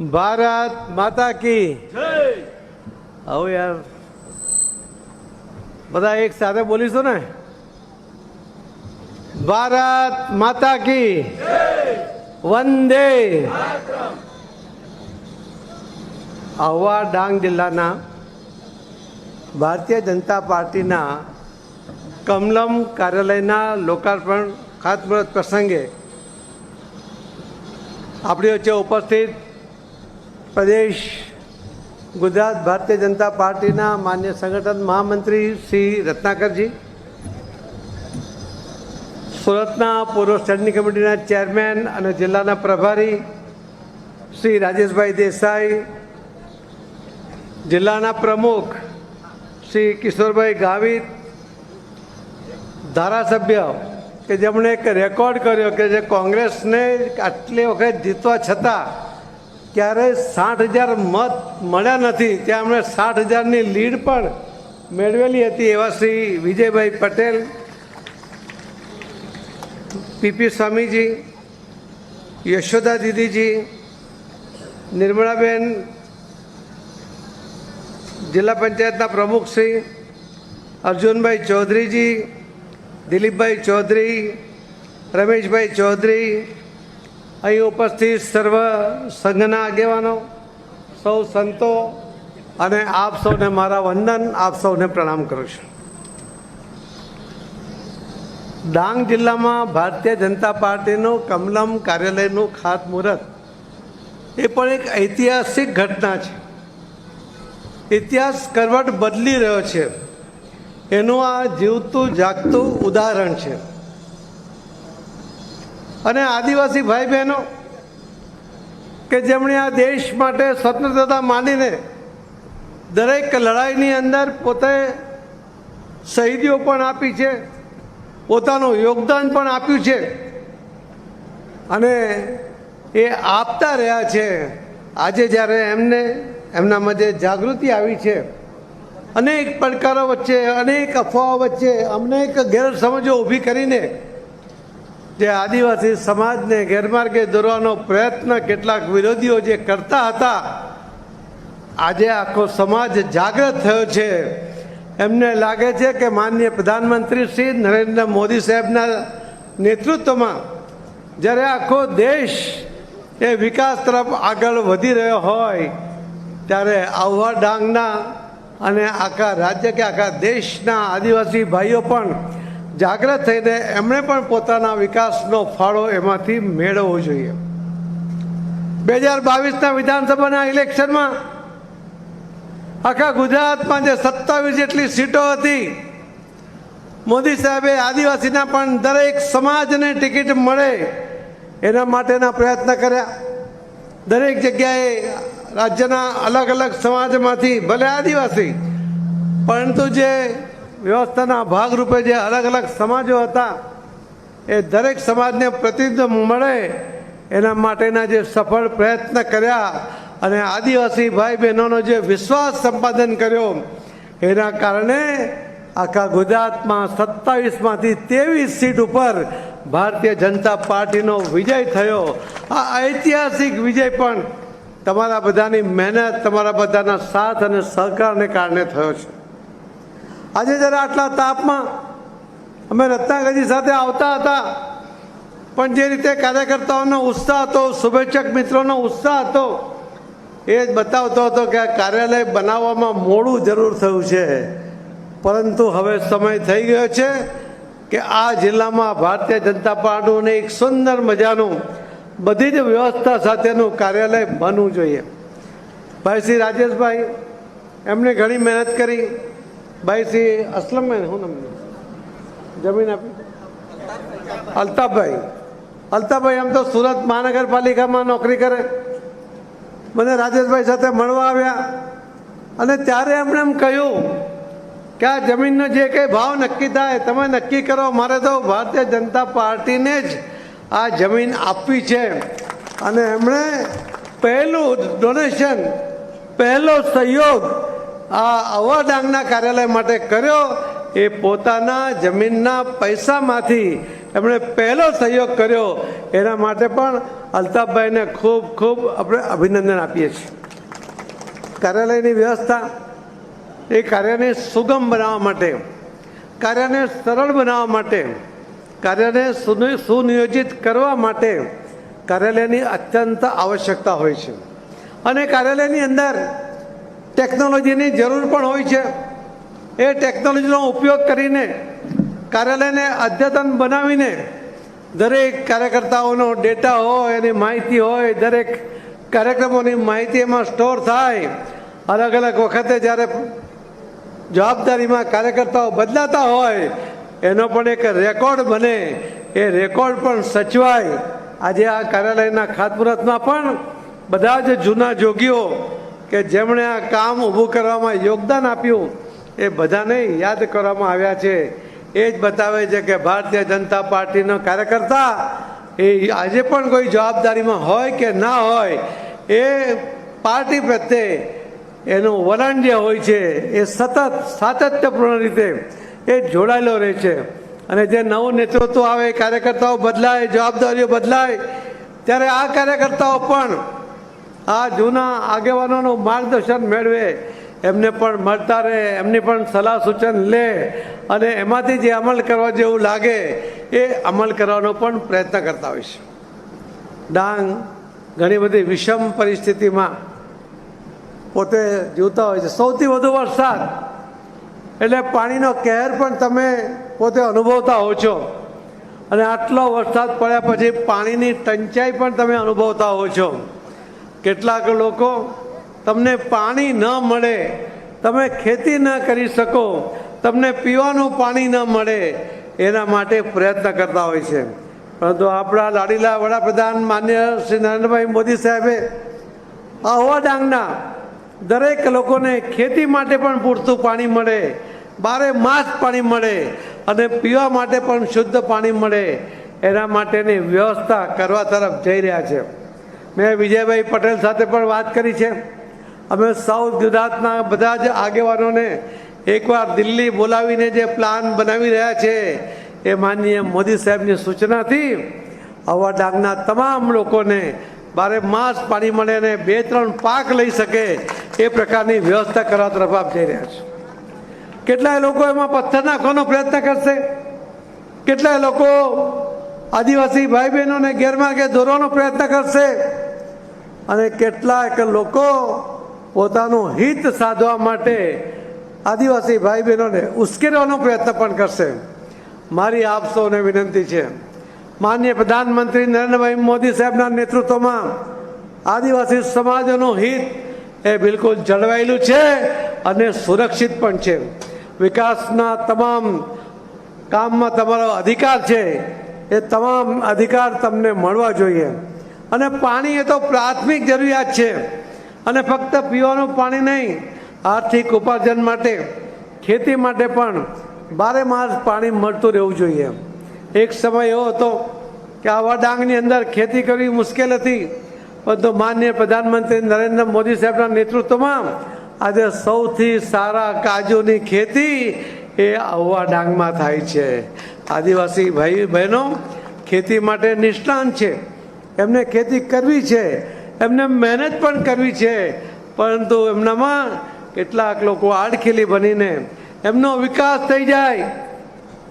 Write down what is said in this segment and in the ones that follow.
ભારત માતા કી. આવું યાર. બધા એક સાથે બોલીશું ને? ભારત માતા કી. વંદે. આહવા ડાંગ જિલ્લાના ભારતીય જનતા પાર્ટીના કમલમ કાર્યાલયના લોકાર્પણ ખાતમુહૂર્ત પ્રસંગે આપણી વચ્ચે ઉપસ્થિત પ્રદેશ ગુજરાત ભારતીય જનતા પાર્ટીના માન્ય સંગઠન મહામંત્રી શ્રી રત્નાકરજી, સુરતના પૂર્વ સ્ટેન્ડિંગ કમિટીના ચેરમેન અને જિલ્લાના પ્રભારી શ્રી રાજેશભાઈ દેસાઈ, જિલ્લાના પ્રમુખ શ્રી કિશોરભાઈ ગાવિત, ધારાસભ્ય કે જેમણે એક રેકોર્ડ કર્યો કે જે કોંગ્રેસને આટલી વખત જીતવા છતાં ક્યારેય સાઠ હજાર મત મળ્યા નથી, ત્યાં એમણે સાઠ હજારની લીડ પણ મેળવેલી હતી એવા શ્રી વિજયભાઈ પટેલ, પીપી સ્વામીજી, યશોદા દીદીજી, નિર્મળાબેન, જિલ્લા પંચાયતના પ્રમુખ શ્રી અર્જુનભાઈ ચૌધરીજી, દિલીપભાઈ ચૌધરી, રમેશભાઈ ચૌધરી અહીં ઉપસ્થિત સર્વ સંઘના આગેવાનો, સૌ સંતો અને આપ સૌને મારા વંદન, આપ સૌને પ્રણામ કરું છું. ડાંગ જિલ્લામાં ભારતીય જનતા પાર્ટીનું કમલમ કાર્યાલયનું ખાતમુહૂર્ત એ પણ એક ઐતિહાસિક ઘટના છે. ઇતિહાસ કરવટ બદલી રહ્યો છે. એનું આ જીવતું, જાગતું ઉદાહરણ છે. અને આદિવાસી ભાઈ બહેનો, કે જેમણે આ દેશ માટે સ્વતંત્રતા માનીને દરેક લડાઈની અંદર પોતે શહીદીઓ પણ આપી છે, પોતાનું યોગદાન પણ આપ્યું છે, અને એ આપતા રહ્યા છે. આજે જ્યારે એમને એમનામાં જે જાગૃતિ આવી છે, અનેક પડકારો વચ્ચે, અનેક અફવાઓ વચ્ચે અનેક ગેરસમજો ઊભી કરીને જે આદિવાસી સમાજને ગેરમાર્ગે દોરવાનો પ્રયત્ન કેટલાક વિરોધીઓ જે કરતા હતા, આજે આખો સમાજ જાગૃત થયો છે. એમને લાગે છે કે માનનીય પ્રધાનમંત્રી શ્રી નરેન્દ્ર મોદી સાહેબના નેતૃત્વમાં જ્યારે આખો દેશ એ વિકાસ તરફ આગળ વધી રહ્યો હોય, ત્યારે આહવા ડાંગના અને આખા રાજ્ય કે આખા દેશના આદિવાસી ભાઈઓ પણ જાગૃત થઈને એમણે પણ પોતાના વિકાસનો ફાળો એમાંથી મેળવવો જોઈએ. બે હજાર બાવીસના વિધાનસભાના ઇલેક્શનમાં આખા ગુજરાતમાં જે સત્તાવીસ જેટલી સીટો હતી, મોદી સાહેબે આદિવાસીના પણ દરેક સમાજને ટિકિટ મળે એના માટેના પ્રયત્ન કર્યા. દરેક જગ્યાએ રાજ્યના અલગ અલગ સમાજમાંથી ભલે આદિવાસી, પરંતુ જે વ્યવસ્થાના ભાગરૂપે જે અલગ અલગ સમાજો હતા, એ દરેક સમાજને પ્રતિનિધિત્વ મળે એના માટેના જે સફળ પ્રયત્ન કર્યા અને આદિવાસી ભાઈ બહેનોનો જે વિશ્વાસ સંપાદન કર્યો, એના કારણે આખા ગુજરાતમાં સત્તાવીસમાંથી ત્રેવીસ સીટ ઉપર ભારતીય જનતા પાર્ટીનો વિજય થયો. આ ઐતિહાસિક વિજય પણ તમારા બધાની મહેનત, તમારા બધાના સાથ અને સહકારને કારણે થયો છે. આજે જ્યારે આટલા તાપમાં અમે રત્નાગરજી સાથે આવતા હતા. પણ જે રીતે કાર્યકર્તાઓનો ઉત્સાહ હતો, શુભેચ્છક મિત્રોનો ઉત્સાહ હતો, એ જ બતાવતો હતો કે આ કાર્યાલય બનાવવામાં મોડું જરૂર થયું છે. પરંતુ હવે સમય થઈ ગયો છે કે આ જિલ્લામાં ભારતીય જનતા પાર્ટીનું એક સુંદર મજાનું, બધી જ વ્યવસ્થા સાથેનું કાર્યાલય બનવું જોઈએ. ભાઈ શ્રી રાજેશભાઈ, એમણે ઘણી મહેનત કરી. ભાઈ શ્રી અસલમભાઈ શું નામ જમીન આપી. અલ્તાફભાઈ. અલ્તાફભાઈ એમ તો સુરત મહાનગરપાલિકામાં નોકરી કરે. મને રાજેશભાઈ સાથે મળવા આવ્યા. અને ત્યારે એમણે એમ કહ્યું કે આ જમીનનો જે કંઈ ભાવ નક્કી થાય, તમે નક્કી કરો, મારે તો ભારતીય જનતા પાર્ટીને જ આ જમીન આપવી છે. અને એમણે પહેલું ડોનેશન પહેલો સહયોગ આ અવા ડાંગના કાર્યાલય માટે કર્યો. એ પોતાના જમીનના પૈસામાંથી એમણે પહેલો સહયોગ કર્યો. એના માટે પણ અલ્તાફભાઈને ખૂબ ખૂબ આપણે અભિનંદન આપીએ છીએ. કાર્યાલયની વ્યવસ્થા, એ કાર્યને સુગમ બનાવવા માટે, કાર્યને સરળ બનાવવા માટે, કાર્યને સુનિ- સુનિયોજિત કરવા માટે કાર્યાલયની અત્યંત આવશ્યકતા હોય છે. અને કાર્યાલયની અંદર ટેકનોલોજીની જરૂર પણ હોય છે. એ ટેકનોલોજીનો ઉપયોગ કરીને કાર્યાલયને અદ્યતન બનાવીને દરેક કાર્યકર્તાઓનો ડેટા હોય, એની માહિતી હોય, દરેક કાર્યક્રમોની માહિતી એમાં સ્ટોર થાય. અલગ અલગ વખતે જ્યારે જવાબદારીમાં કાર્યકર્તાઓ બદલાતા હોય, એનો પણ એક રેકોર્ડ બને. એ રેકોર્ડ પણ સચવાય. આજે આ કાર્યાલયના ખાતમુહૂર્તમાં પણ બધા જ જૂના જોગીઓ કે જેમણે આ કામ ઊભું કરવામાં યોગદાન આપ્યું, એ બધાને યાદ કરવામાં આવ્યા છે. એ જ બતાવે છે કે ભારતીય જનતા પાર્ટીનો કાર્યકર્તા, એ આજે પણ કોઈ જવાબદારીમાં હોય કે ના હોય, એ પાર્ટી પ્રત્યે એનું વલણ જે હોય છે, એ સતત, સાતત્યપૂર્ણ રીતે એ જોડાયેલો રહે છે. અને જે નવું નેતૃત્વ આવે કાર્યકર્તાઓ બદલાય, જવાબદારીઓ બદલાય, ત્યારે આ કાર્યકર્તાઓ પણ આ જૂના આગેવાનોનું માર્ગદર્શન મેળવે, એમને પણ મળતા રહે, એમની પણ સલાહ સૂચન લે અને એમાંથી જે અમલ કરવા જેવું લાગે, એ અમલ કરવાનો પણ પ્રયત્ન કરતા હોય છે. ડાંગ ઘણી બધી વિષમ પરિસ્થિતિમાં પોતે જીવતા હોય છે. સૌથી વધુ વરસાદ, એટલે પાણીનો કહેર પણ તમે પોતે અનુભવતા હો છો. અને આટલો વરસાદ પડ્યા પછી પાણીની ટંચાઈ પણ તમે અનુભવતા હો છો. કેટલાક લોકો તમને પાણી ન મળે, તમે ખેતી ન કરી શકો, તમને પીવાનું પાણી ન મળે, એના માટે પ્રયત્ન કરતા હોય છે. પરંતુ આપણા લાડીલા વડાપ્રધાન માન્ય શ્રી નરેન્દ્રભાઈ મોદી સાહેબે આહવા ડાંગના દરેક લોકોને ખેતી માટે પણ પૂરતું પાણી મળે, બારે માસ પાણી મળે અને પીવા માટે પણ શુદ્ધ પાણી મળે, એના માટેની વ્યવસ્થા કરવા તરફ જઈ રહ્યા છે. મેં વિજયભાઈ પટેલ સાથે પણ વાત કરી છે. અમે સાઉથ ગુજરાતના બધા જ આગેવાનોને એકવાર દિલ્હી બોલાવીને જે પ્લાન બનાવી રહ્યા છે એ માનનીય મોદી સાહેબની સૂચનાથી આવા ડાંગના તમામ લોકોને બારે માસ પાણી મળે અને બે ત્રણ પાક લઈ શકે એ પ્રકારની વ્યવસ્થા કરવા તરફ આપ જઈ રહ્યા છે. કેટલાય લોકો એમાં પથ્થર નાખવાનો પ્રયત્ન કરશે? કેટલાય લોકો આદિવાસી ભાઈ બહેનોને ગેરમાર્ગે દોરવાનો પ્રયત્ન કરશે? અને કેટલાક લોકો પોતાનું હિત સાધવા માટે આદિવાસી ભાઈ બહેનોને ઉશ્કેરવાનો પ્રયત્ન પણ કરશે. મારી આપ સૌને વિનંતી છે. માન્ય પ્રધાનમંત્રી નરેન્દ્રભાઈ મોદી સાહેબના નેતૃત્વમાં આદિવાસી સમાજોનું હિત એ બિલકુલ જળવાયેલું છે અને સુરક્ષિત પણ છે. વિકાસના તમામ કામમાં તમારો અધિકાર છે. એ તમામ અધિકાર તમને મળવા જોઈએ. અને પાણી એ તો પ્રાથમિક જરૂરિયાત છે. અને ફક્ત પીવાનું પાણી નહીં, આર્થિક ઉપાર્જન માટે, ખેતી માટે પણ બારે માસ પાણી મળતું રહેવું જોઈએ. એક સમય એવો હતો કે આવા ડાંગની અંદર ખેતી કરવી મુશ્કેલ હતી. પરંતુ માન્ય પ્રધાનમંત્રી નરેન્દ્ર મોદી સાહેબના નેતૃત્વમાં આજે સૌથી સારા કાજુની ખેતી એ આવા ડાંગમાં થાય છે. આદિવાસી ભાઈ બહેનો ખેતી માટે નિષ્ણાંત છે. એમને ખેતી કરવી છે. એમને મહેનત પણ કરવી છે. પરંતુ એમનામાં કેટલાક લોકો આડખેલી બનીને એમનો વિકાસ થઈ જાય.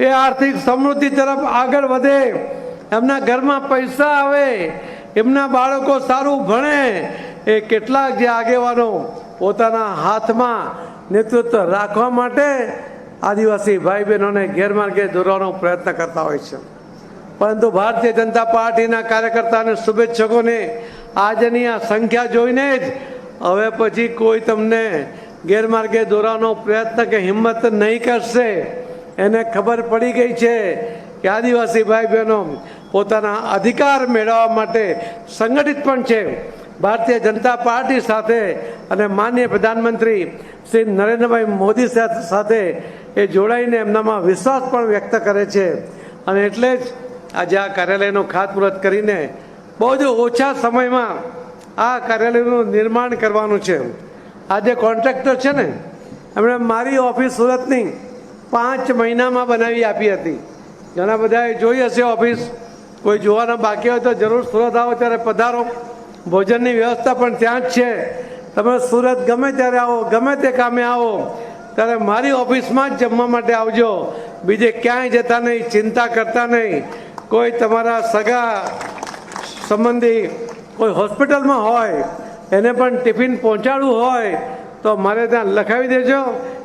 એ આર્થિક સમૃદ્ધિ તરફ આગળ વધે. એમના ઘરમાં પૈસા આવે. એમના બાળકો સારું ભણે. એ કેટલાક જે આગેવાનો પોતાના હાથમાં નેતૃત્વ રાખવા માટે આદિવાસી ભાઈ બહેનોને ગેરમાર્ગે દોરવાનો પ્રયત્ન કરતા હોય છે. પરંતુ ભારતીય જનતા પાર્ટીના કાર્યકર્તા અને શુભેચ્છકોને આજની આ સંખ્યા જોઈને જ હવે પછી કોઈ તમને ગેરમાર્ગે દોરવાનો પ્રયત્ન કે હિંમત નહીં કરશે. એને ખબર પડી ગઈ છે કે આદિવાસી ભાઈ બહેનો પોતાના અધિકાર મેળવવા માટે સંગઠિત પણ છે. ભારતીય જનતા પાર્ટી સાથે અને માન્ય પ્રધાનમંત્રી શ્રી નરેન્દ્રભાઈ મોદી સાથ- સાથે એ જોડાઈને એમનામાં વિશ્વાસ પણ વ્યક્ત કરે છે. અને એટલે જ આજે આ કાર્યાલયનું ખાતમુહૂર્ત કરીને બહુ જ ઓછા સમયમાં આ કાર્યાલયનું નિર્માણ કરવાનું છે. આ જે કોન્ટ્રાક્ટર છે ને, એમણે મારી ઓફિસ સુરતની પાંચ મહિનામાં બનાવી આપી હતી. ઘણા બધાએ જોઈ હશે ઓફિસ. કોઈ જોવાના બાકી હોય તો જરૂર સુરત આવો ત્યારે પધારો. ભોજનની વ્યવસ્થા પણ ત્યાં જ છે. તમે સુરત ગમે ત્યારે આવો, ગમે તે કામે આવો, ત્યારે મારી ઓફિસમાં જ જમવા માટે આવજો. બીજે ક્યાંય જતા નહીં, ચિંતા કરતા નહીં. કોઈ તમારા સગા સંબંધી કોઈ હોસ્પિટલમાં હોય, એને પણ ટિફિન પહોંચાડવું હોય, તો મારે ત્યાં લખાવી દેજો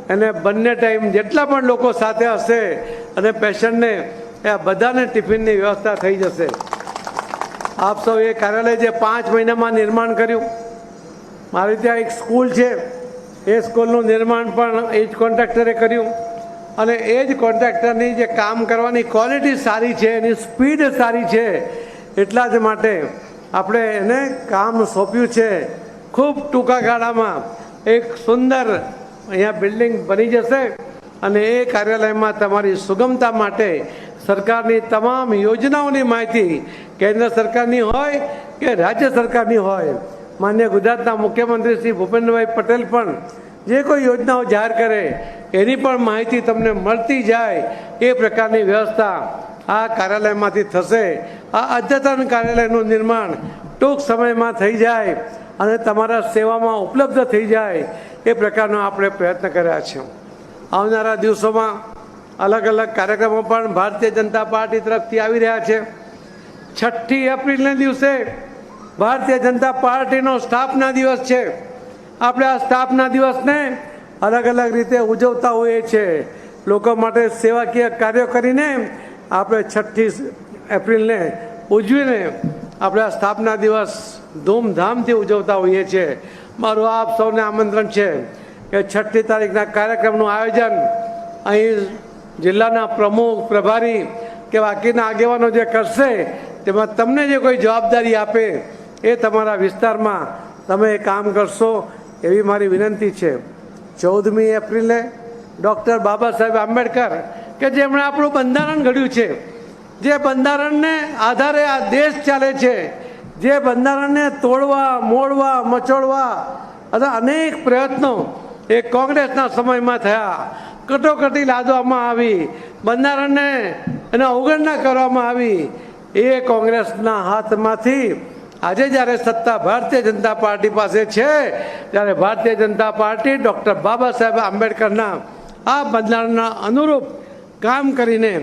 અને બંને ટાઈમ જેટલા પણ લોકો સાથે હશે અને પેશન્ટને એ બધાને ટિફિનની વ્યવસ્થા થઈ જશે. આપ સૌ એ કાર્યાલય જે પાંચ મહિનામાં નિર્માણ કર્યું, મારી ત્યાં એક સ્કૂલ છે, એ સ્કૂલનું નિર્માણ પણ એ જ કોન્ટ્રાક્ટરે કર્યું. અને એ જ કોન્ટ્રાક્ટરની જે કામ કરવાની ક્વોલિટી સારી છે, એની સ્પીડ સારી છે, એટલા જ માટે આપણે એને કામ સોંપ્યું છે. ખૂબ ટૂંકા ગાળામાં એક સુંદર અહીંયા બિલ્ડિંગ બની જશે અને એ કાર્યાલયમાં તમારી સુગમતા માટે સરકારની તમામ યોજનાઓની માહિતી કેન્દ્ર સરકારની હોય કે રાજ્ય સરકારની હોય. માન્ય ગુજરાતના મુખ્યમંત્રી શ્રી ભૂપેન્દ્રભાઈ પટેલ પણ જે કોઈ યોજનાઓ જાહેર કરે, એની પણ માહિતી તમને મળતી જાય એ પ્રકારની વ્યવસ્થા આ કાર્યાલયમાંથી થશે. આ અદ્યતન કાર્યાલયનું નિર્માણ ટૂંક સમયમાં થઈ જાય અને તમારા સેવામાં ઉપલબ્ધ થઈ જાય એ પ્રકારનો આપણે પ્રયત્ન કર્યા છે. આવનારા દિવસોમાં અલગ અલગ કાર્યક્રમો પણ ભારતીય જનતા પાર્ટી તરફથી આવી રહ્યા છે. છઠ્ઠી એપ્રિલના દિવસે ભારતીય જનતા પાર્ટીનો સ્થાપના દિવસ છે. આપણે આ સ્થાપના દિવસને અલગ અલગ રીતે ઉજવતા હોઈએ છીએ. લોકો માટે સેવાકીય કાર્યો કરીને આપણે છઠ્ઠી એપ્રિલને ઉજવીને આપણે આ સ્થાપના દિવસ ધૂમધામથી ઉજવતા હોઈએ છીએ. મારું આપ સૌને આમંત્રણ છે કે છઠ્ઠી તારીખના કાર્યક્રમનું આયોજન અહીં જિલ્લાના પ્રમુખ, પ્રભારી કે બાકીના આગેવાનો જે કરશે, તેમાં તમને જે કોઈ જવાબદારી આપે એ તમારા વિસ્તારમાં તમે કામ કરશો. એવી મારી વિનંતી છે. ચૌદમી એપ્રિલે ડૉક્ટર બાબા સાહેબ આંબેડકર કે જેમણે આપણું બંધારણ ઘડ્યું છે, જે બંધારણને આધારે આ દેશ ચાલે છે, જે બંધારણને તોડવા, મોડવા, મચોડવા અથવા અનેક પ્રયત્નો એ કોંગ્રેસના સમયમાં થયા. કટોકટી લાદવામાં આવી, બંધારણને એને અવગણના કરવામાં આવી. એ કોંગ્રેસના હાથમાંથી આજે જ્યારે સત્તા ભારતીય જનતા પાર્ટી પાસે છે, ત્યારે ભારતીય જનતા પાર્ટી ડૉક્ટર બાબા સાહેબ આંબેડકરના, આ બંધારણના અનુરૂપ કામ કરીને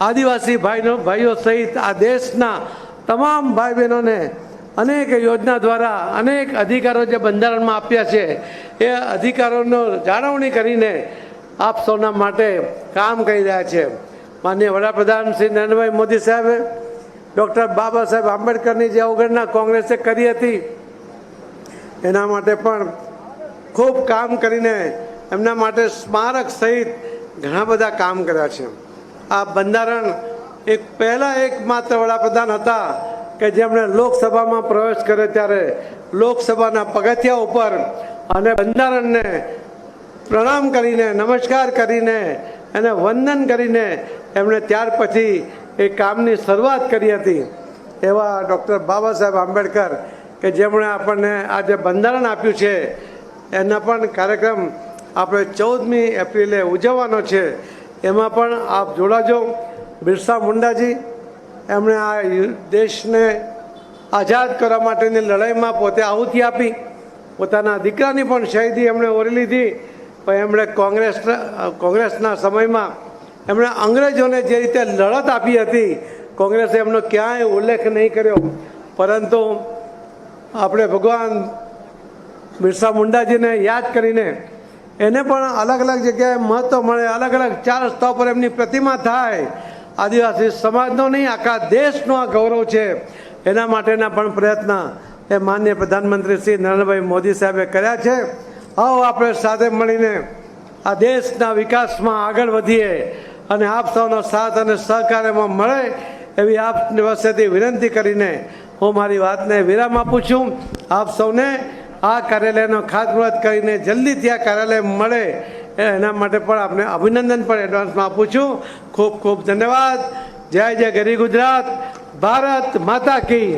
આદિવાસી ભાઈનો, ભાઈઓ સહિત આ દેશના તમામ ભાઈ બહેનોને અનેક યોજના દ્વારા અનેક અધિકારો જે બંધારણમાં આપ્યા છે, એ અધિકારોનો જાળવણી કરીને આપ સૌના માટે કામ કરી રહ્યા છે. માન્ય વડાપ્રધાન શ્રી નરેન્દ્રભાઈ મોદી સાહેબે ડૉક્ટર બાબા સાહેબ આંબેડકરની જે અવગણના કોંગ્રેસે કરી હતી, એના માટે પણ ખૂબ કામ કરીને એમના માટે સ્મારક સહિત ઘણા બધા કામ કર્યા છે. આ બંધારણ એક પહેલાં એક માત્ર વડાપ્રધાન હતા કે જેમણે લોકસભામાં પ્રવેશ કર્યો ત્યારે લોકસભાના પગથિયા ઉપર અને બંધારણને પ્રણામ કરીને, નમસ્કાર કરીને અને વંદન કરીને એમણે ત્યાર પછી એ કામની શરૂઆત કરી હતી એવા ડૉક્ટર બાબા સાહેબ આંબેડકર કે જેમણે આપણને આ જે બંધારણ આપ્યું છે, એના પણ કાર્યક્રમ આપણે ચૌદમી એપ્રિલે ઉજવવાનો છે. એમાં પણ આપ જોડાજો બિરસા મુંડાજી, એમણે આ દેશને આઝાદ કરવા માટેની લડાઈમાં પોતે આહુતિ આપી. પોતાના દીકરાની પણ શહીદી એમણે ઓરી લીધી. પણ એમણે કોંગ્રેસ, કોંગ્રેસના સમયમાં એમણે અંગ્રેજોને જે રીતે લડત આપી હતી, કોંગ્રેસે એમનો ક્યાંય ઉલ્લેખ નહીં કર્યો. પરંતુ આપણે ભગવાન બિરસા મુંડાજીને યાદ કરીને એને પણ અલગ અલગ જગ્યાએ મહત્ત્વ મળે, અલગ અલગ ચાર રસ્તા પર એમની પ્રતિમા થાય. આદિવાસી સમાજનો નહીં, આખા દેશનો આ ગૌરવ છે. એના માટેના પણ પ્રયત્ન એ માન્ય પ્રધાનમંત્રી શ્રી નરેન્દ્રભાઈ મોદી સાહેબે કર્યા છે. આવો આપણે સાથે મળીને આ દેશના વિકાસમાં આગળ વધીએ. અને આપ સૌનો સાથ અને સહકાર્યમાં મળે એવી આપ વસેથી વિનંતી કરીને હું મારી વાતને વિરામ આપું છું. આપ સૌને આ કાર્યાલયનો ખાતમુહૂર્ત કરીને જલ્દીથી આ કાર્યાલય મળે એના માટે પણ આપને અભિનંદન પણ એડવાન્સમાં આપું છું. ખૂબ ખૂબ ધન્યવાદ. જય જય ગરી ગુજરાત. ભારત માતા કી